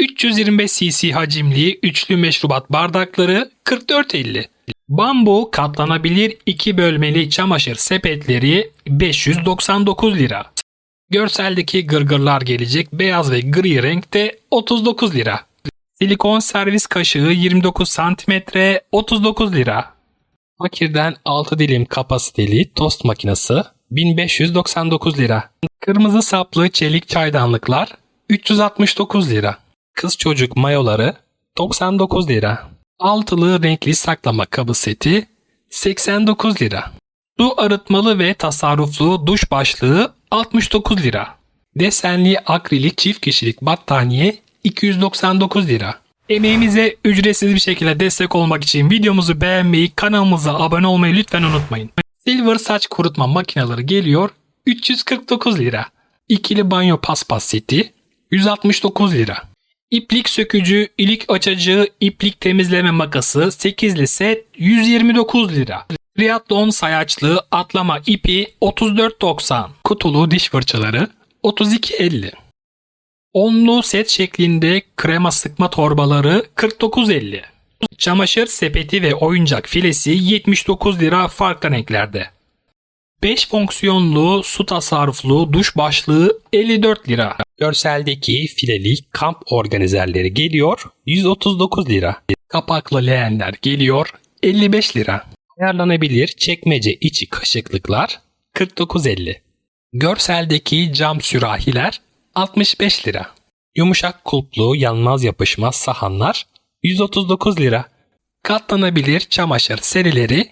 325 cc hacimli üçlü meşrubat bardakları 44.50. Bambu katlanabilir 2 bölmeli çamaşır sepetleri 599 lira. Görseldeki gırgırlar gelecek beyaz ve gri renkte 39 lira. Silikon servis kaşığı 29 cm 39 lira. Fakirden 6 dilim kapasiteli tost makinesi 1599 lira. Kırmızı saplı çelik çaydanlıklar 369 lira. Kız çocuk mayoları 99 lira. Altılı renkli saklama kabı seti 89 lira. Su arıtmalı ve tasarruflu duş başlığı 69 lira. Desenli akrilik çift kişilik battaniye 299 lira. Emeğimize ücretsiz bir şekilde destek olmak için videomuzu beğenmeyi, kanalımıza abone olmayı lütfen unutmayın. Silver saç kurutma makineleri geliyor 349 lira. İkili banyo paspas seti 169 lira. İplik sökücü, ilik açıcı, iplik temizleme makası 8'li set 129 lira. Triathlon sayaçlı atlama ipi 34.90. Kutulu diş fırçaları 32.50. Onlu set şeklinde krema sıkma torbaları 49.50. Çamaşır sepeti ve oyuncak filesi 79 lira farklı renklerde. 5 fonksiyonlu su tasarruflu duş başlığı 54 lira. Görseldeki fileli kamp organizerleri geliyor 139 lira. Kapaklı leğenler geliyor 55 lira. Ayarlanabilir çekmece içi kaşıklıklar 49.50. Görseldeki cam sürahiler 65 lira. Yumuşak kulplu yanmaz yapışmaz sahanlar 139 lira. Katlanabilir çamaşır serileri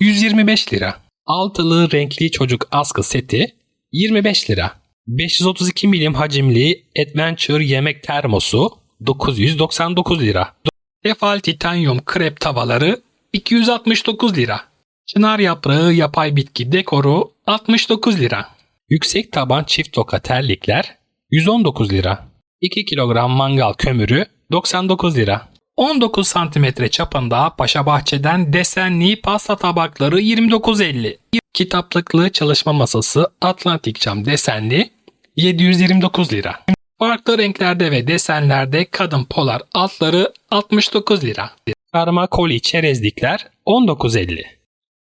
125 lira. Altılı renkli çocuk askı seti 25 lira. 532 milim hacimli Adventure yemek termosu 999 lira. Tefal titanyum krep tavaları 269 lira. Çınar yaprağı yapay bitki dekoru 69 lira. Yüksek taban çift toka terlikler 119 lira. 2 kilogram mangal kömürü 99 lira. 19 santimetre çapında Paşa Bahçe'den desenli pasta tabakları 29.50. Kitaplıklı çalışma masası Atlantik cam desenli 729 lira. Farklı renklerde ve desenlerde kadın polar altları 69 lira. Karma koli çerezlikler 19.50.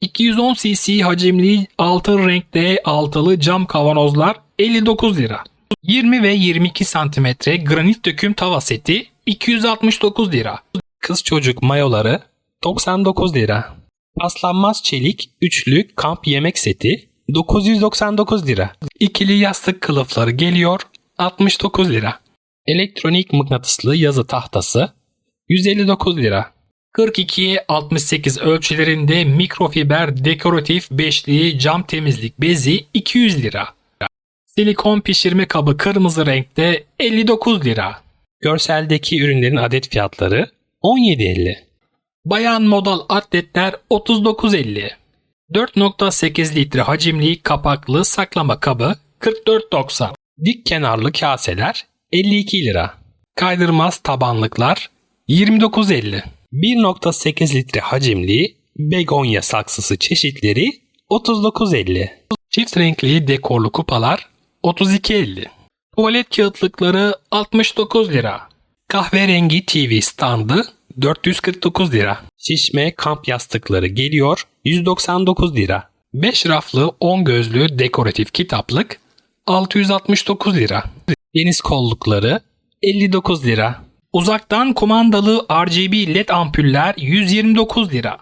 210 cc hacimli altın renkte altılı cam kavanozlar 59 lira. 20 ve 22 santimetre granit döküm tava seti 269 lira. Kız çocuk mayoları 99 lira. Paslanmaz çelik üçlü kamp yemek seti 999 lira. İkili yastık kılıfları geliyor 69 lira. Elektronik mıknatıslı yazı tahtası 159 lira. 42'ye 68 ölçülerinde mikrofiber dekoratif beşli cam temizlik bezi 200 lira. Silikon pişirme kabı kırmızı renkte 59 lira. Görseldeki ürünlerin adet fiyatları 17.50. Bayan modal atletler 39.50. 4.8 litre hacimli kapaklı saklama kabı 44.90. Dik kenarlı kaseler 52 lira. Kaydırmaz tabanlıklar 29.50. 1.8 litre hacimli begonya saksısı çeşitleri 39.50. Çift renkli dekorlu kupalar 32.50. Tuvalet kağıtlıkları 69 lira. Kahverengi TV standı 449 lira. Şişme kamp yastıkları geliyor 199 lira. 5 raflı 10 gözlü dekoratif kitaplık 669 lira. Deniz kollukları 59 lira. Uzaktan kumandalı RGB LED ampuller 129 lira.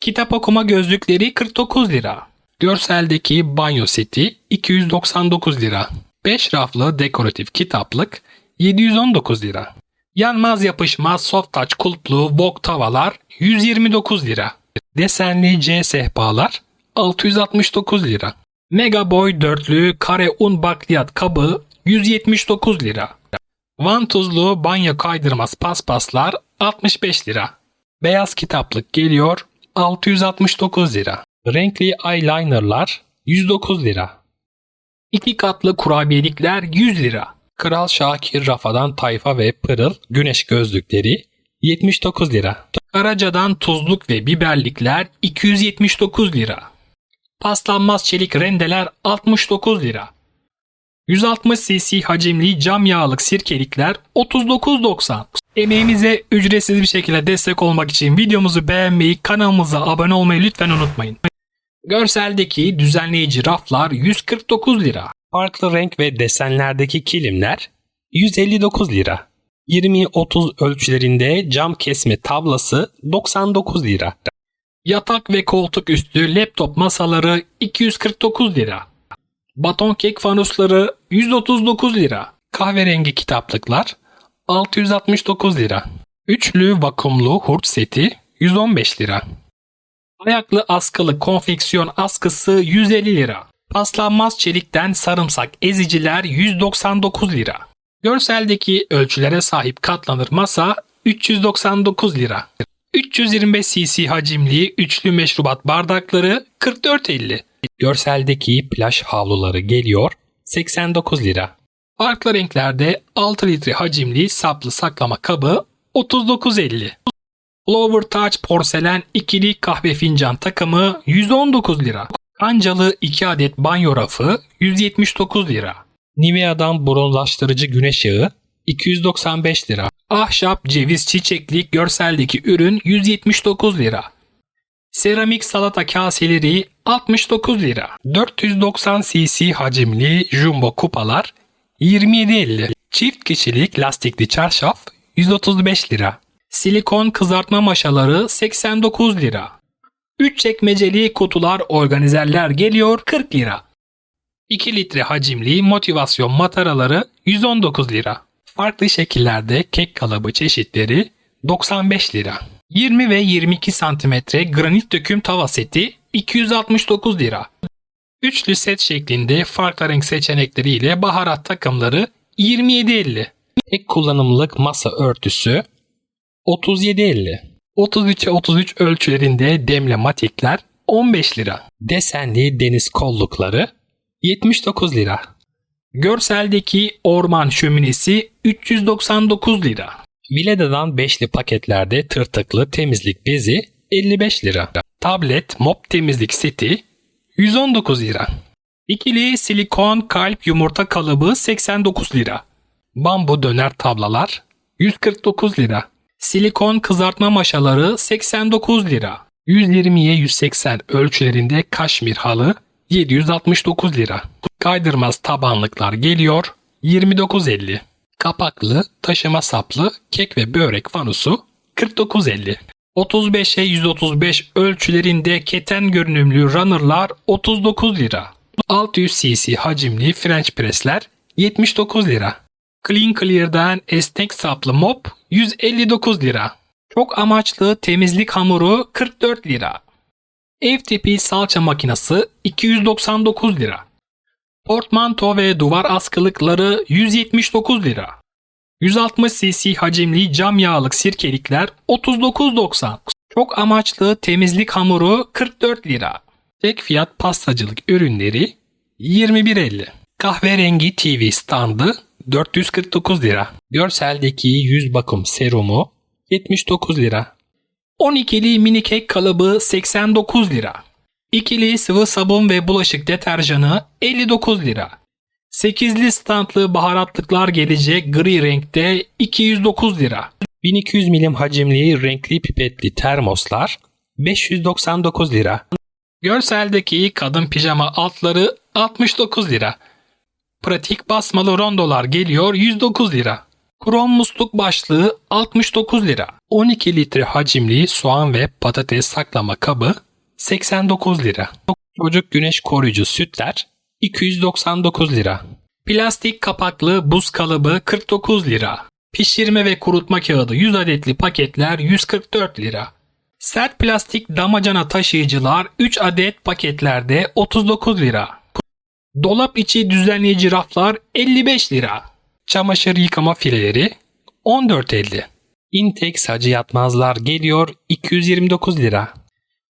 Kitap okuma gözlükleri 49 lira. Görseldeki banyo seti 299 lira. 5 raflı dekoratif kitaplık 719 lira. Yanmaz yapışmaz soft touch kulplu wok tavalar 129 lira. Desenli C sehpalar 669 lira. Mega Boy dörtlü kare un bakliyat kabı 179 lira. Vantuzlu banyo kaydırmaz paspaslar 65 lira. Beyaz kitaplık geliyor 669 lira. Renkli eyelinerlar 109 lira. İki katlı kurabiyelikler 100 lira. Kral Şakir Rafadan Tayfa ve Pırıl güneş gözlükleri 79 lira. Karaca'dan tuzluk ve biberlikler 279 lira. Paslanmaz çelik rendeler 69 lira. 160 cc hacimli cam yağlık sirkelikler 39.90. Emeğimize ücretsiz bir şekilde destek olmak için videomuzu beğenmeyi, kanalımıza abone olmayı lütfen unutmayın. Görseldeki düzenleyici raflar 149 lira. Farklı renk ve desenlerdeki kilimler 159 lira. 20-30 ölçülerinde cam kesme tablası 99 lira. Yatak ve koltuk üstü laptop masaları 249 lira. Baton kek fanusları 139 lira. Kahverengi kitaplıklar 669 lira. Üçlü vakumlu hurç seti 115 lira. Ayaklı askılı konfeksiyon askısı 150 lira. Paslanmaz çelikten sarımsak eziciler 199 lira. Görseldeki ölçülere sahip katlanır masa 399 lira. 325 cc hacimli üçlü meşrubat bardakları 44.50. Görseldeki plaj havluları geliyor 89 lira. Farklı renklerde 6 litre hacimli saplı saklama kabı 39.50. Flower Touch porselen ikili kahve fincan takımı 119 lira. Kancalı 2 adet banyo rafı 179 lira. Nivea'dan bronzlaştırıcı güneş yağı 295 lira. Ahşap ceviz çiçeklik görseldeki ürün 179 lira. Seramik salata kaseleri 69 lira. 490 cc hacimli jumbo kupalar 27.50. Çift kişilik lastikli çarşaf 135 lira. Silikon kızartma maşaları 89 lira. 3 çekmeceli kutular organizerler geliyor 40 lira. 2 litre hacimli motivasyon mataraları 119 lira. Farklı şekillerde kek kalıbı çeşitleri 95 lira. 20 ve 22 santimetre granit döküm tava seti 269 lira. Üçlü set şeklinde farklı renk seçenekleriyle baharat takımları 27.50. Tek kullanımlık masa örtüsü 37.50. 33'e 33 ölçülerinde demlematikler 15 lira. Desenli deniz kollukları 79 lira. Görseldeki orman şöminesi 399 lira. Vileda'dan beşli paketlerde tırtıklı temizlik bezi 55 lira. Tablet mop temizlik seti 119 lira. İkili silikon kalp yumurta kalıbı 89 lira. Bambu döner tablalar 149 lira. Silikon kızartma maşaları 89 lira. 120'ye 180 ölçülerinde kaşmir halı 769 lira. Kaydırmaz tabanlıklar geliyor 29.50. Kapaklı, taşıma saplı kek ve börek fanusu 49.50. 35'e 135 ölçülerinde keten görünümlü runner'lar 39 lira. 600 cc hacimli French press'ler 79 lira. Clean Clear'dan esnek saplı mop 159 lira. Çok amaçlı temizlik hamuru 44 lira. Ev tipi salça makinesi 299 lira. Portmanto ve duvar askılıkları 179 lira. 160 cc hacimli cam yağlık sirkelikler 39.90. Çok amaçlı temizlik hamuru 44 lira. Tek fiyat pastacılık ürünleri 21.50. Kahverengi TV standı 449 lira. Görseldeki yüz bakım serumu 79 lira. 12'li mini kek kalıbı 89 lira. İkili sıvı sabun ve bulaşık deterjanı 59 lira. 8'li standlı baharatlıklar gelecek gri renkte 209 lira. 1200 milim hacimli renkli pipetli termoslar 599 lira. Görseldeki kadın pijama altları 69 lira. Pratik basmalı rondolar geliyor 109 lira. Krom musluk başlığı 69 lira. 12 litre hacimli soğan ve patates saklama kabı 89 lira. Çocuk güneş koruyucu sütler 299 lira. Plastik kapaklı buz kalıbı 49 lira. Pişirme ve kurutma kağıdı 100 adetli paketler 144 lira. Sert plastik damacana taşıyıcılar 3 adet paketlerde 39 lira. Dolap içi düzenleyici raflar 55 lira. Çamaşır yıkama fileleri 14.50. Intex hacı yatmazlar geliyor 229 lira.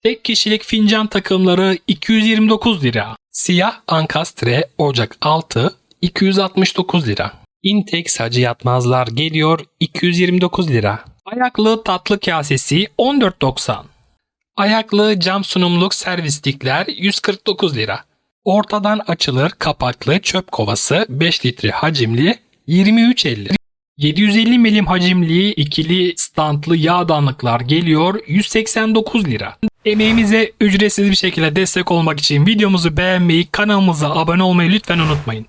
Tek kişilik fincan takımları 229 lira. Siyah ankastre ocak 6 269 lira. Intex hacı yatmazlar geliyor 229 lira. Ayaklı tatlı kasesi 14.90. Ayaklı cam sunumluk servislikler 149 lira. Ortadan açılır kapaklı çöp kovası 5 litre hacimli 23.50. 750 milim hacimli ikili standlı yağdanlıklar geliyor 189 lira. Emeğimize ücretsiz bir şekilde destek olmak için videomuzu beğenmeyi, kanalımıza abone olmayı lütfen unutmayın.